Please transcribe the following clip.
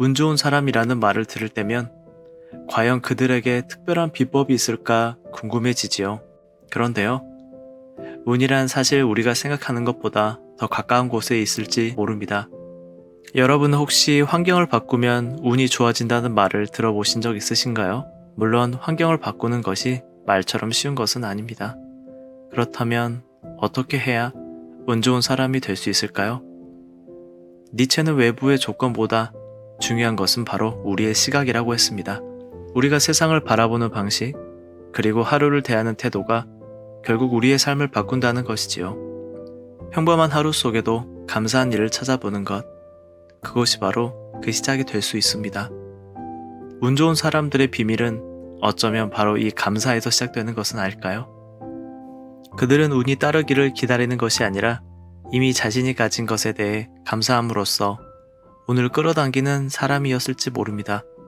운 좋은 사람이라는 말을 들을 때면 과연 그들에게 특별한 비법이 있을까 궁금해지지요. 그런데요. 운이란 사실 우리가 생각하는 것보다 더 가까운 곳에 있을지 모릅니다. 여러분 혹시 환경을 바꾸면 운이 좋아진다는 말을 들어보신 적 있으신가요? 물론 환경을 바꾸는 것이 말처럼 쉬운 것은 아닙니다. 그렇다면 어떻게 해야 운 좋은 사람이 될 수 있을까요? 니체는 외부의 조건보다 중요한 것은 바로 우리의 시각이라고 했습니다. 우리가 세상을 바라보는 방식, 그리고 하루를 대하는 태도가 결국 우리의 삶을 바꾼다는 것이지요. 평범한 하루 속에도 감사한 일을 찾아보는 것, 그것이 바로 그 시작이 될 수 있습니다. 운 좋은 사람들의 비밀은 어쩌면 바로 이 감사에서 시작되는 것은 아닐까요? 그들은 운이 따르기를 기다리는 것이 아니라 이미 자신이 가진 것에 대해 감사함으로써 운을 끌어당기는 사람이었을지 모릅니다.